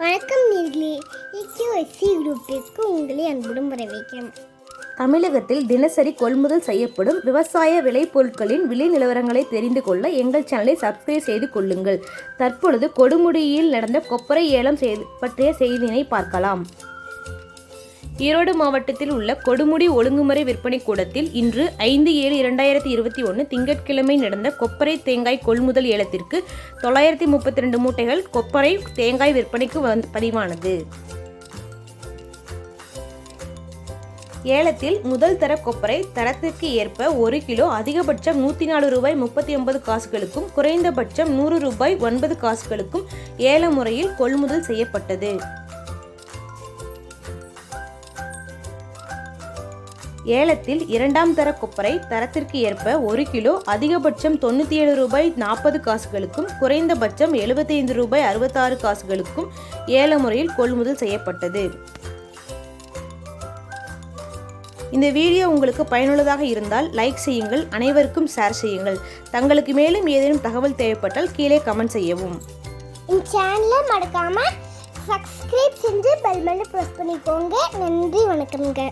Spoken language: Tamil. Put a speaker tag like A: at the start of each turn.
A: வணக்கம் நேர்களே இக்யூஎஸ்சி குரூப்பிற்கு உங்களை அன்புடன் வரவேற்கிறேன்.
B: தமிழகத்தில் தினசரி கொள்முதல் செய்யப்படும் விவசாய விளைபொருட்களின் விலை நிலவரங்களை தெரிந்து கொள்ள எங்கள் சேனலை சப்ஸ்கிரைப் செய்து கொள்ளுங்கள். தற்பொழுது கொடுமுடியில் நடந்த கொப்பரை ஏலம் செய்து பற்றிய செய்தியினை பார்க்கலாம். ஈரோடு மாவட்டத்தில் உள்ள கொடுமுடி ஒழுங்குமுறை விற்பனை கூடத்தில் இன்று ஐந்து ஏழு இரண்டாயிரத்தி இருபத்தி ஒன்று திங்கட்கிழமை நடந்த கொப்பரை தேங்காய் கொள்முதல் ஏலத்திற்கு தொள்ளாயிரத்தி முப்பத்தி ரெண்டு மூட்டைகள் கொப்பரை தேங்காய் விற்பனைக்கு பதிவானது. ஏலத்தில் முதல் தர கொப்பரை தரத்திற்கு ஏற்ப ஒரு கிலோ அதிகபட்சம் நூற்றி நாலு ரூபாய் முப்பத்தி ஒன்பது காசுகளுக்கும் குறைந்தபட்சம் நூறு ரூபாய் ஒன்பது காசுகளுக்கும் ஏல முறையில் கொள்முதல் செய்யப்பட்டது. ஏலத்தில் இரண்டாம் தர கொப்பரை தரத்திற்கு ஏற்ப ஒரு கிலோ அதிகபட்சம் தொண்ணூற்றி ஏழு ரூபாய் நாற்பது காசுகளுக்கும் குறைந்தபட்சம் எழுபத்தைந்து ரூபாய் அறுபத்தாறு காசுகளுக்கும் ஏல முறையில் கொள்முதல் செய்யப்பட்டது. இந்த வீடியோ உங்களுக்கு பயனுள்ளதாக இருந்தால் லைக் செய்யுங்கள் அனைவருக்கும் ஷேர் செய்யுங்கள். தங்களுக்கு மேலும் ஏதேனும் தகவல் தேவைப்பட்டால் கீழே கமெண்ட் செய்யவும்.
A: இந்த சேனலை மறக்காம சப்ஸ்கிரைப் செஞ்சு பெல் மேலே ப்ரெஸ் பண்ணிக்கோங்க. நன்றி வணக்கம்ங்க.